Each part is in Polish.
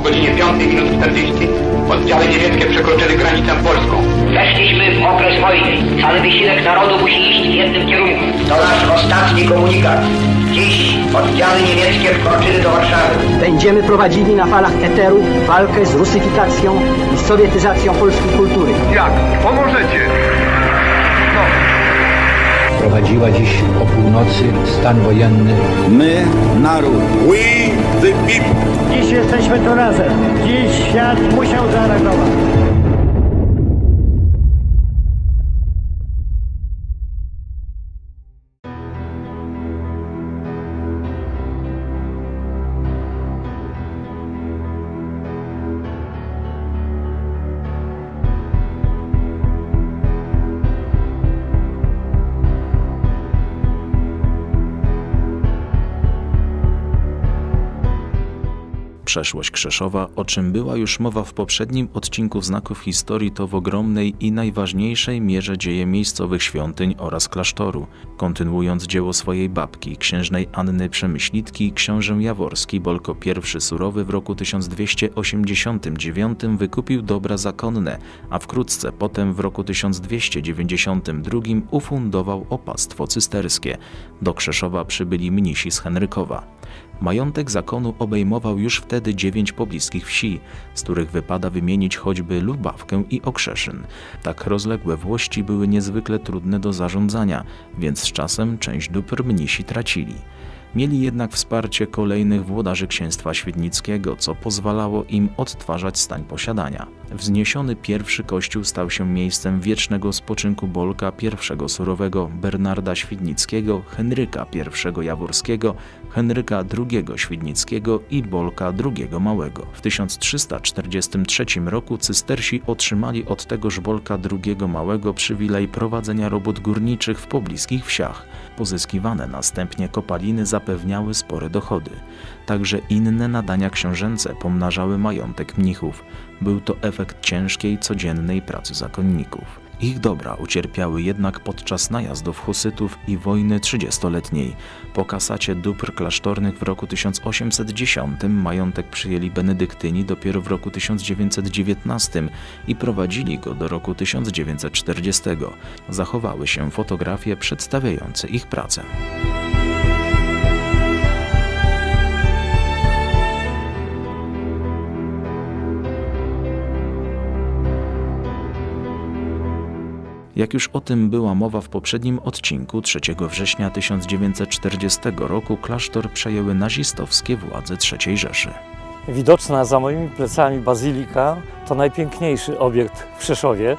o godzinie 5 minut 40 oddziały niemieckie przekroczyły granicę polską. Weszliśmy w okres wojny. Cały wysiłek narodu musi iść w jednym kierunku. To nasz ostatni komunikat. Dziś oddziały niemieckie wkroczyły do Warszawy. Będziemy prowadzili na falach eteru walkę z rusyfikacją i sowietyzacją polskiej kultury. Jak? Pomożecie! Prowadziła dziś o północy stan wojenny My, naród. We the people! Dziś jesteśmy tu razem. Dziś świat musiał zareagować. Przeszłość Krzeszowa, o czym była już mowa w poprzednim odcinku Znaków Historii, to w ogromnej i najważniejszej mierze dzieje miejscowych świątyń oraz klasztoru. Kontynuując dzieło swojej babki, księżnej Anny Przemyślitki, książę Jaworski Bolko I Surowy w roku 1289 wykupił dobra zakonne, a wkrótce potem w roku 1292 ufundował opactwo cysterskie. Do Krzeszowa przybyli mnisi z Henrykowa. Majątek zakonu obejmował już wtedy dziewięć pobliskich wsi, z których wypada wymienić choćby Lubawkę i Okrzeszyn. Tak rozległe włości były niezwykle trudne do zarządzania, więc z czasem część dóbr mnisi tracili. Mieli jednak wsparcie kolejnych włodarzy księstwa świdnickiego, co pozwalało im odtwarzać stań posiadania. Wzniesiony pierwszy kościół stał się miejscem wiecznego spoczynku Bolka I Surowego, Bernarda Świdnickiego, Henryka I Jaworskiego, Henryka II Świdnickiego i Bolka II Małego. W 1343 roku cystersi otrzymali od tegoż Bolka II Małego przywilej prowadzenia robót górniczych w pobliskich wsiach. Pozyskiwane następnie kopaliny zapewniały spore dochody. Także inne nadania książęce pomnażały majątek mnichów. Był to efekt ciężkiej, codziennej pracy zakonników. Ich dobra ucierpiały jednak podczas najazdów husytów i wojny trzydziestoletniej. Po kasacie dóbr klasztornych w roku 1810 majątek przyjęli benedyktyni dopiero w roku 1919 i prowadzili go do roku 1940. Zachowały się fotografie przedstawiające ich pracę. Jak już o tym była mowa w poprzednim odcinku, 3 września 1940 roku klasztor przejęły nazistowskie władze III Rzeszy. Widoczna za moimi plecami bazylika to najpiękniejszy obiekt w Krzeszowie.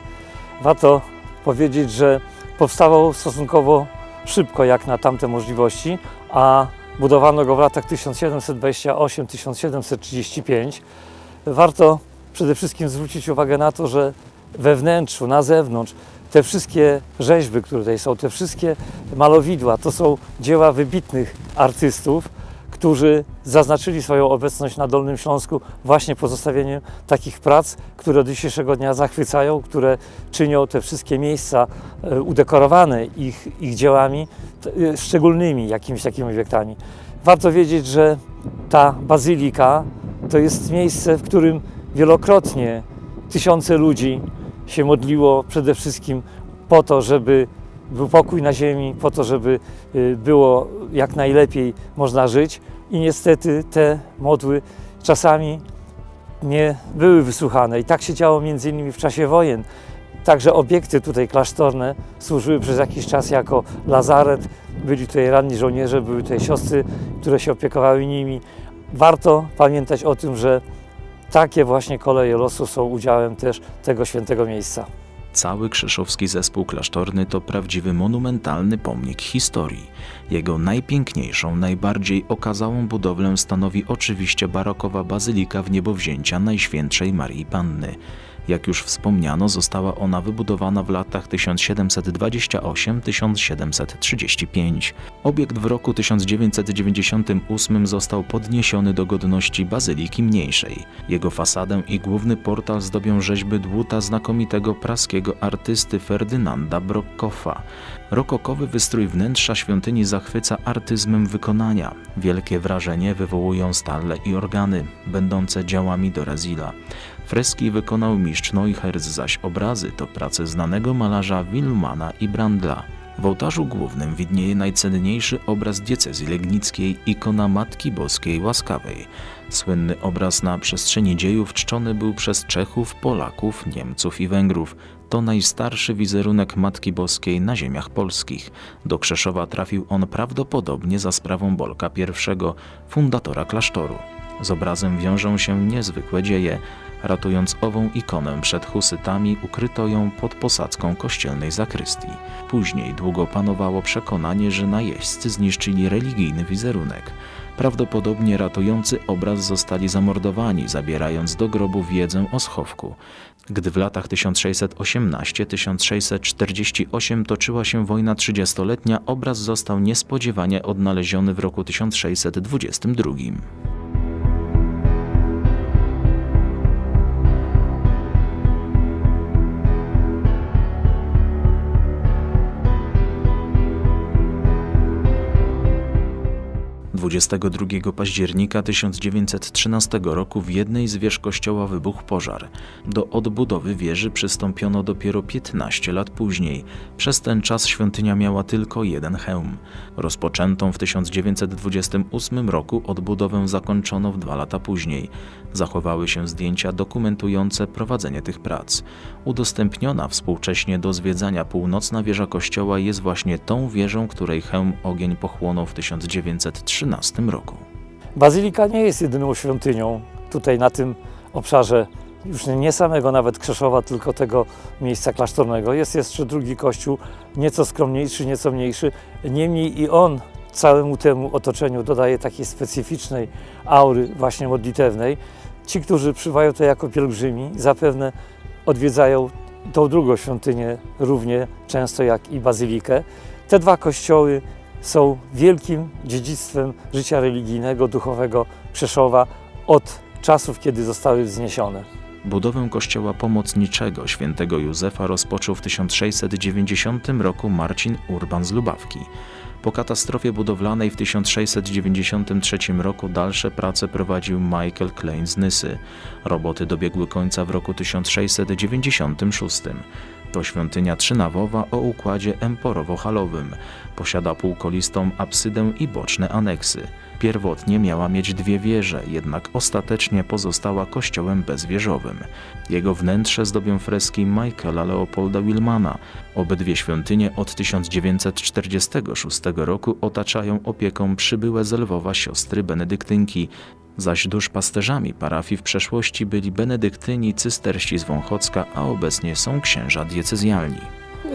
Warto powiedzieć, że powstawał stosunkowo szybko jak na tamte możliwości, a budowano go w latach 1728-1735. Warto przede wszystkim zwrócić uwagę na to, że we wnętrzu, na zewnątrz, te wszystkie rzeźby, które tutaj są, te wszystkie malowidła, to są dzieła wybitnych artystów, którzy zaznaczyli swoją obecność na Dolnym Śląsku właśnie pozostawieniem takich prac, które do dzisiejszego dnia zachwycają, które czynią te wszystkie miejsca e, udekorowane ich, ich dziełami e, szczególnymi jakimiś takimi obiektami. Warto wiedzieć, że ta bazylika to jest miejsce, w którym wielokrotnie tysiące ludzi się modliło przede wszystkim po to, żeby był pokój na ziemi, po to, żeby y, było jak najlepiej można żyć. I niestety te modły czasami nie były wysłuchane. I tak się działo między innymi w czasie wojen. Także obiekty tutaj klasztorne służyły przez jakiś czas jako lazaret. Byli tutaj ranni żołnierze, były tutaj siostry, które się opiekowały nimi. Warto pamiętać o tym, że takie właśnie koleje losu są udziałem też tego świętego miejsca. Cały krzeszowski zespół klasztorny to prawdziwy monumentalny pomnik historii. Jego najpiękniejszą, najbardziej okazałą budowlę stanowi oczywiście barokowa bazylika w niebowzięcia Najświętszej Marii Panny. Jak już wspomniano, została ona wybudowana w latach 1728-1735. Obiekt w roku 1998 został podniesiony do godności bazyliki mniejszej. Jego fasadę i główny portal zdobią rzeźby dłuta znakomitego praskiego artysty Ferdynanda Brockoffa. Rokokowy wystrój wnętrza świątyni zachwyca artyzmem wykonania. Wielkie wrażenie wywołują stale i organy, będące dziełami Dorazila. Freski wykonał mistrz Neuherz, zaś obrazy to prace znanego malarza Wilmana i Brandla. W ołtarzu głównym widnieje najcenniejszy obraz diecezji legnickiej, ikona Matki Boskiej Łaskawej. Słynny obraz na przestrzeni dziejów czczony był przez Czechów, Polaków, Niemców i Węgrów. To najstarszy wizerunek Matki Boskiej na ziemiach polskich. Do Krzeszowa trafił on prawdopodobnie za sprawą Bolka I, fundatora klasztoru. Z obrazem wiążą się niezwykłe dzieje. Ratując ową ikonę przed husytami, ukryto ją pod posadzką kościelnej zakrystii. Później długo panowało przekonanie, że najeźdźcy zniszczyli religijny wizerunek. Prawdopodobnie ratujący obraz zostali zamordowani, zabierając do grobu wiedzę o schowku. Gdy w latach 1618-1648 toczyła się wojna trzydziestoletnia, obraz został niespodziewanie odnaleziony w roku 1622. 22 października 1913 roku w jednej z wież kościoła wybuchł pożar. Do odbudowy wieży przystąpiono dopiero 15 lat później. Przez ten czas świątynia miała tylko jeden hełm. Rozpoczętą w 1928 roku odbudowę zakończono w dwa lata później. Zachowały się zdjęcia dokumentujące prowadzenie tych prac. Udostępniona współcześnie do zwiedzania północna wieża kościoła jest właśnie tą wieżą, której hełm ogień pochłonął w 1913 roku. Bazylika nie jest jedyną świątynią tutaj na tym obszarze, już nie samego nawet Krzeszowa, tylko tego miejsca klasztornego. Jest jeszcze drugi kościół, nieco skromniejszy, nieco mniejszy. Niemniej i on całemu temu otoczeniu dodaje takiej specyficznej aury właśnie modlitewnej. Ci, którzy przybywają tutaj jako pielgrzymi, zapewne odwiedzają tą drugą świątynię równie często jak i bazylikę. Te dwa kościoły są wielkim dziedzictwem życia religijnego, duchowego Krzeszowa od czasów, kiedy zostały wzniesione. Budowę kościoła pomocniczego świętego Józefa rozpoczął w 1690 roku Marcin Urban z Lubawki. Po katastrofie budowlanej w 1693 roku dalsze prace prowadził Michael Klein z Nysy. Roboty dobiegły końca w roku 1696. To świątynia trzynawowa o układzie emporowo-halowym. Posiada półkolistą absydę i boczne aneksy. Pierwotnie miała mieć dwie wieże, jednak ostatecznie pozostała kościołem bezwieżowym. Jego wnętrze zdobią freski Michaela Leopolda Wilmana. Obydwie świątynie od 1946 roku otaczają opieką przybyłe z Lwowa siostry benedyktynki, zaś duszpasterzami parafii w przeszłości byli benedyktyni cysterści z Wąchocka, a obecnie są księża diecezjalni.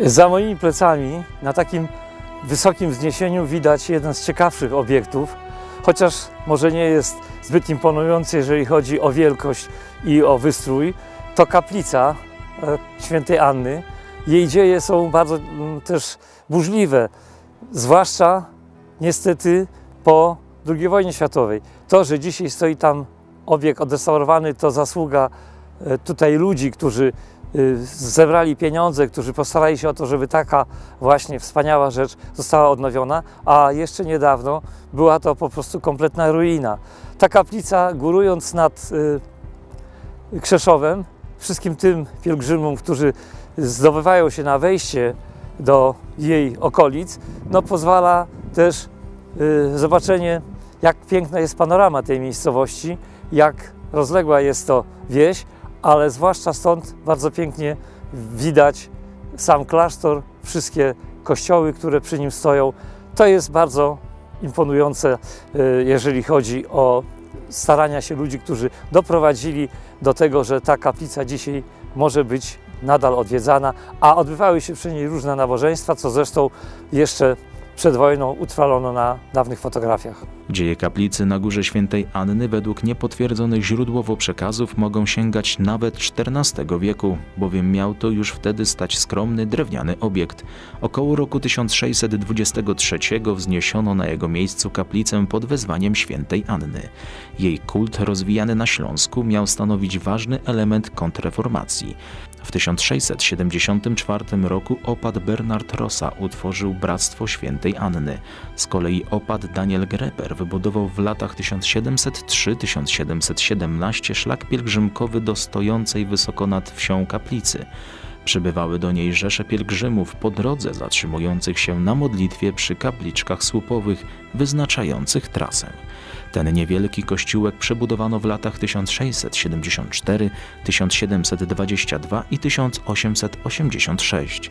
Za moimi plecami, na takim wysokim wzniesieniu, widać jeden z ciekawszych obiektów, chociaż może nie jest zbyt imponujący, jeżeli chodzi o wielkość i o wystrój. To kaplica e, świętej Anny. Jej dzieje są bardzo mm, też burzliwe, zwłaszcza niestety po II wojnie światowej. To, że dzisiaj stoi tam obiekt odrestaurowany, to zasługa e, tutaj ludzi, którzy y, zebrali pieniądze, którzy postarali się o to, żeby taka właśnie wspaniała rzecz została odnowiona, a jeszcze niedawno była to po prostu kompletna ruina. Ta kaplica, górując nad y, Krzeszowem, wszystkim tym pielgrzymom, którzy zdobywają się na wejście do jej okolic, no pozwala też zobaczenie, jak piękna jest panorama tej miejscowości, jak rozległa jest to wieś, ale zwłaszcza stąd bardzo pięknie widać sam klasztor, wszystkie kościoły, które przy nim stoją. To jest bardzo imponujące, y, jeżeli chodzi o starania się ludzi, którzy doprowadzili do tego, że ta kaplica dzisiaj może być nadal odwiedzana, a odbywały się przy niej różne nabożeństwa, co zresztą jeszcze przed wojną utrwalono na dawnych fotografiach. Dzieje kaplicy na Górze Świętej Anny według niepotwierdzonych źródłowo przekazów mogą sięgać nawet XIV wieku, bowiem miał to już wtedy stać skromny drewniany obiekt. Około roku 1623 wzniesiono na jego miejscu kaplicę pod wezwaniem Świętej Anny. Jej kult rozwijany na Śląsku miał stanowić ważny element kontrreformacji. W 1674 roku opat Bernard Rossa utworzył Bractwo Świętej Anny. Z kolei opat Daniel Greber wybudował w latach 1703-1717 szlak pielgrzymkowy do stojącej wysoko nad wsią kaplicy. Przybywały do niej rzesze pielgrzymów po drodze zatrzymujących się na modlitwie przy kapliczkach słupowych wyznaczających trasę. Ten niewielki kościółek przebudowano w latach 1674, 1722 i 1886.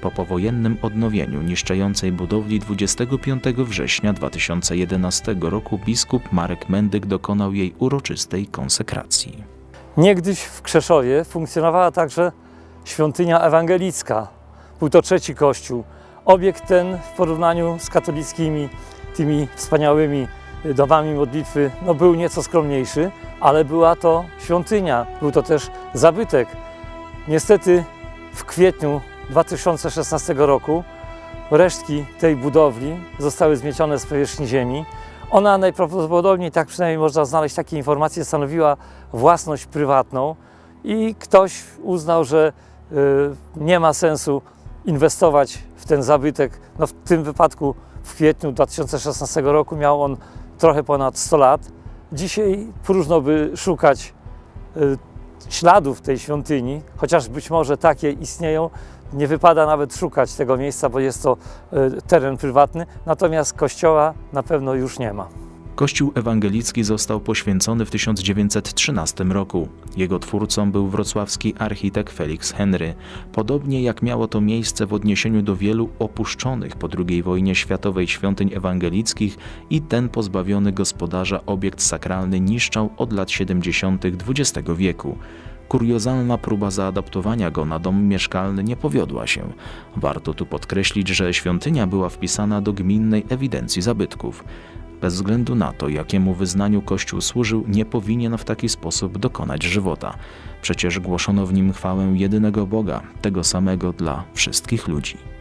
Po powojennym odnowieniu niszczejącej budowli 25 września 2011 roku biskup Marek Mendyk dokonał jej uroczystej konsekracji. Niegdyś w Krzeszowie funkcjonowała także świątynia ewangelicka. Był to trzeci kościół. Obiekt ten w porównaniu z katolickimi, tymi wspaniałymi domami modlitwy, no był nieco skromniejszy, ale była to świątynia. Był to też zabytek. Niestety w kwietniu 2016 roku resztki tej budowli zostały zmiecione z powierzchni ziemi. Ona najprawdopodobniej, tak przynajmniej można znaleźć takie informacje, stanowiła własność prywatną i ktoś uznał, że y, nie ma sensu inwestować w ten zabytek. No w tym wypadku w kwietniu 2016 roku miał on trochę ponad 100 lat. Dzisiaj próżno by szukać y, śladów tej świątyni, chociaż być może takie istnieją. Nie wypada nawet szukać tego miejsca, bo jest to y, teren prywatny, natomiast kościoła na pewno już nie ma. Kościół ewangelicki został poświęcony w 1913 roku. Jego twórcą był wrocławski architekt Felix Henry. Podobnie jak miało to miejsce w odniesieniu do wielu opuszczonych po II wojnie światowej świątyń ewangelickich i ten pozbawiony gospodarza obiekt sakralny niszczał od lat 70. XX wieku. Kuriozalna próba zaadaptowania go na dom mieszkalny nie powiodła się. Warto tu podkreślić, że świątynia była wpisana do gminnej ewidencji zabytków. Bez względu na to, jakiemu wyznaniu Kościół służył, nie powinien w taki sposób dokonać żywota. Przecież głoszono w nim chwałę jedynego Boga, tego samego dla wszystkich ludzi.